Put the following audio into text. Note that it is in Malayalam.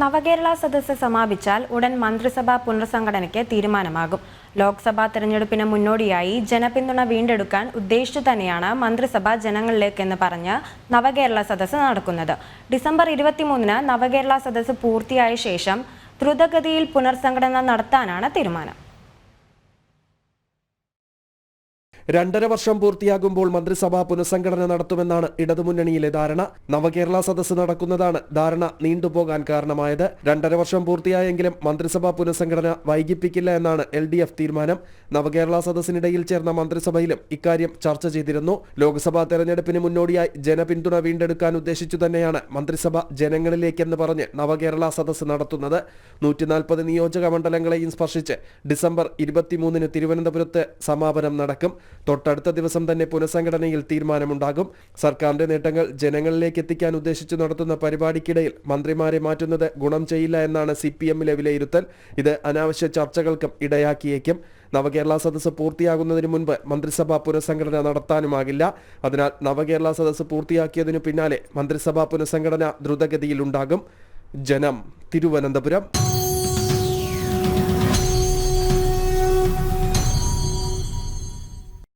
നവകേരള സദസ്സ് സമാപിച്ചാൽ ഉടൻ മന്ത്രിസഭാ പുനർസംഘടനയ്ക്ക് തീരുമാനമാകും. ലോക്സഭാ തെരഞ്ഞെടുപ്പിന് മുന്നോടിയായി ജനപിന്തുണ വീണ്ടെടുക്കാൻ ഉദ്ദേശിച്ചു തന്നെയാണ് മന്ത്രിസഭ ജനങ്ങളിലേക്കെന്ന് പറഞ്ഞ് നവകേരള സദസ്സ് നടക്കുന്നത്. ഡിസംബർ ഇരുപത്തിമൂന്നിന് നവകേരള സദസ്സ് പൂർത്തിയായ ശേഷം ദ്രുതഗതിയിൽ പുനർസംഘടന നടത്താനാണ് തീരുമാനം. രണ്ടര വർഷം പൂർത്തിയാകുമ്പോൾ മന്ത്രിസഭ പുനഃസംഘടന നടത്തുമെന്നാണ് ഇടതുമുന്നണിയിലെ ധാരണ. നവകേരള സദസ്സ് നടക്കുന്നതാണ് ധാരണ നീണ്ടുപോകാൻ കാരണമായത്. രണ്ടര വർഷം പൂർത്തിയായെങ്കിലും മന്ത്രിസഭാ പുനഃസംഘടന വൈകിപ്പിക്കില്ല എന്നാണ് എൽ ഡി എഫ് തീരുമാനം. നവകേരള സദസ്സിനിടയിൽ ചേർന്ന മന്ത്രിസഭയിലും ഇക്കാര്യം ചർച്ച ചെയ്തിരുന്നു. ലോക്സഭാ തെരഞ്ഞെടുപ്പിന് മുന്നോടിയായി ജനപിന്തുണ വീണ്ടെടുക്കാൻ ഉദ്ദേശിച്ചു തന്നെയാണ് മന്ത്രിസഭ ജനങ്ങളിലേക്കെന്ന് പറഞ്ഞ് നവകേരള സദസ്സ് നടത്തുന്നത്. നൂറ്റിനാൽപ്പത് നിയോജക മണ്ഡലങ്ങളെയും സ്പർശിച്ച് ഡിസംബർ ഇരുപത്തിമൂന്നിന് തിരുവനന്തപുരത്ത് സമാപനം നടക്കും. തൊട്ടടുത്ത ദിവസം തന്നെ പുനഃസംഘടനയിൽ തീരുമാനമുണ്ടാകും. സർക്കാരിന്റെ നേട്ടങ്ങൾ ജനങ്ങളിലേക്ക് എത്തിക്കാൻ ഉദ്ദേശിച്ചു നടത്തുന്ന പരിപാടിക്കിടയിൽ മന്ത്രിമാരെ മാറ്റുന്നത് ഗുണം ചെയ്യില്ല എന്നാണ് സി പി എമ്മിലെ വിലയിരുത്തൽ. ഇത് അനാവശ്യ ചർച്ചകൾക്കും ഇടയാക്കിയേക്കും. നവകേരള സദസ്സ് പൂർത്തിയാകുന്നതിന് മുൻപ് മന്ത്രിസഭാ പുനഃസംഘടന നടത്താനുമാകില്ല. അതിനാൽ നവകേരള സദസ്സ് പൂർത്തിയാക്കിയതിനു പിന്നാലെ മന്ത്രിസഭാ പുനഃസംഘടന ദ്രുതഗതിയിലുണ്ടാകും. ജനം തിരുവനന്തപുരം.